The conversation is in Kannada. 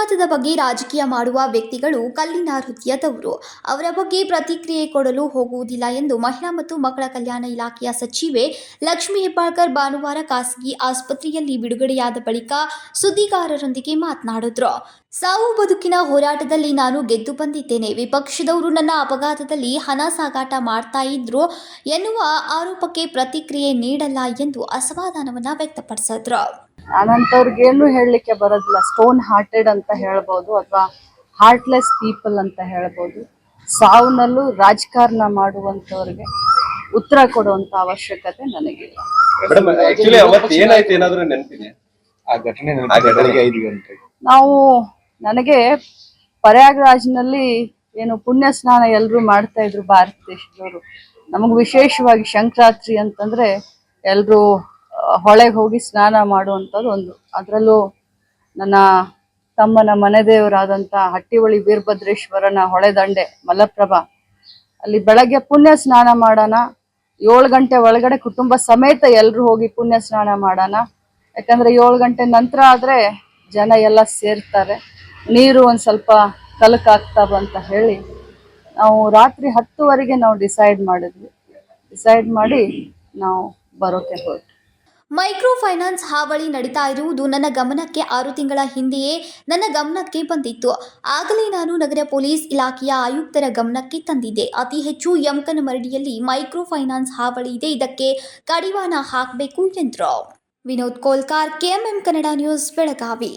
ಅಪಘಾತದ ಬಗ್ಗೆ ರಾಜಕೀಯ ಮಾಡುವ ವ್ಯಕ್ತಿಗಳು ಕಲ್ಲಿನ ಹೃದಯದವರು. ಅವರ ಬಗ್ಗೆ ಪ್ರತಿಕ್ರಿಯೆ ಕೊಡಲು ಹೋಗುವುದಿಲ್ಲ ಎಂದು ಮಹಿಳಾ ಮತ್ತು ಮಕ್ಕಳ ಕಲ್ಯಾಣ ಇಲಾಖೆಯ ಸಚಿವೆ ಲಕ್ಷ್ಮಿ ಹೆಬ್ಬಾಳ್ಕರ್ ಭಾನುವಾರ ಖಾಸಗಿ ಆಸ್ಪತ್ರೆಯಲ್ಲಿ ಬಿಡುಗಡೆಯಾದ ಬಳಿಕ ಸುದ್ದಿಗಾರರೊಂದಿಗೆ ಮಾತನಾಡಿದ್ರು. ಸಾವು ಬದುಕಿನ ಹೋರಾಟದಲ್ಲಿ ನಾನು ಗೆದ್ದು ಬಂದಿದ್ದೇನೆ. ವಿಪಕ್ಷದವರು ನನ್ನ ಅಪಘಾತದಲ್ಲಿ ಹಣ ಸಾಗಾಟ ಮಾಡ್ತಾ ಇದ್ರು ಎನ್ನುವ ಆರೋಪಕ್ಕೆ ಪ್ರತಿಕ್ರಿಯೆ ನೀಡಲ್ಲ ಎಂದು ಅಸಮಾಧಾನವನ್ನು ವ್ಯಕ್ತಪಡಿಸಿದ್ರು. ನಾನಂತವ್ರಿಗೇನು ಹೇಳಲಿಕ್ಕೆ ಬರೋದಿಲ್ಲ. ಸ್ಟೋನ್ ಹಾರ್ಟೆಡ್ ಅಂತ ಹೇಳ್ಬೋದು ಅಥವಾ ಹಾರ್ಟ್ಲೆಸ್ ಪೀಪಲ್ ಅಂತ ಹೇಳ್ಬೋದು. ಸಾವುನಲ್ಲೂ ರಾಜಕಾರಣ ಮಾಡುವಂಥವ್ರಿಗೆ ಉತ್ತರ ಕೊಡುವಂತ ಅವಶ್ಯಕತೆ ನನಗಿಲ್ಲ. ನಾವು ನನಗೆ ಪ್ರಯಾಗ್ರಾಜ್ನಲ್ಲಿ ಏನು ಪುಣ್ಯ ಸ್ನಾನ ಎಲ್ಲರೂ ಮಾಡ್ತಾ ಇದ್ರು ಭಾರತ ದೇಶದವರು. ನಮಗೆ ವಿಶೇಷವಾಗಿ ಸಂಕ್ರಾಂತಿ ಅಂತಂದ್ರೆ ಎಲ್ಲರೂ ಹೊಳೆಗೆ ಹೋಗಿ ಸ್ನಾನ ಮಾಡುವಂಥದ್ದು ಒಂದು. ಅದರಲ್ಲೂ ನನ್ನ ತಮ್ಮನ ಮನೆ ದೇವರಾದಂಥ ಹಟ್ಟಿಹೊಳಿ ವೀರಭದ್ರೇಶ್ವರನ ಹೊಳೆದಂಡೆ ಮಲಪ್ರಭಾ, ಅಲ್ಲಿ ಬೆಳಗ್ಗೆ ಪುಣ್ಯ ಸ್ನಾನ ಮಾಡೋಣ, ಏಳು ಗಂಟೆ ಒಳಗಡೆ ಕುಟುಂಬ ಸಮೇತ ಎಲ್ಲರೂ ಹೋಗಿ ಪುಣ್ಯ ಸ್ನಾನ ಮಾಡೋಣ. ಯಾಕಂದ್ರೆ ಏಳು ಗಂಟೆ ನಂತರ ಆದ್ರೆ ಜನ ಎಲ್ಲ ಸೇರ್ತಾರೆ. ನೀರು ಒಂದು ಸ್ವಲ್ಪ ಕಲಕಾಗ್ತಾವ ಅಂತ ಹೇಳಿ ನಾವು ರಾತ್ರಿ ಹತ್ತುವರೆಗೆ ನಾವು ಡಿಸೈಡ್ ಮಾಡಿದ್ವಿ. ಡಿಸೈಡ್ ಮಾಡಿ ನಾವು ಬರೋಕೆ ಹೊರಟು ಮೈಕ್ರೋ ಫೈನಾನ್ಸ್ ಹಾವಳಿ ನಡೀತಾ ಇರುವುದು ನನ್ನ ಗಮನಕ್ಕೆ ಆರು ತಿಂಗಳ ಹಿಂದೆಯೇ ನನ್ನ ಗಮನಕ್ಕೆ ಬಂದಿತ್ತು. ಆಗಲೇ ನಾನು ನಗರ ಪೊಲೀಸ್ ಇಲಾಖೆಯ ಆಯುಕ್ತರ ಗಮನಕ್ಕೆ ತಂದಿದ್ದೆ. ಅತಿ ಹೆಚ್ಚು ಯಮಕನ ಮರಡಿಯಲ್ಲಿ ಮೈಕ್ರೋ ಫೈನಾನ್ಸ್ ಹಾವಳಿ ಇದೆ. ಇದಕ್ಕೆ ಕಡಿವಾಣ ಹಾಕಬೇಕು ಎಂದರು. Vinod Kolkar, KMM Kannada news, Belagavi.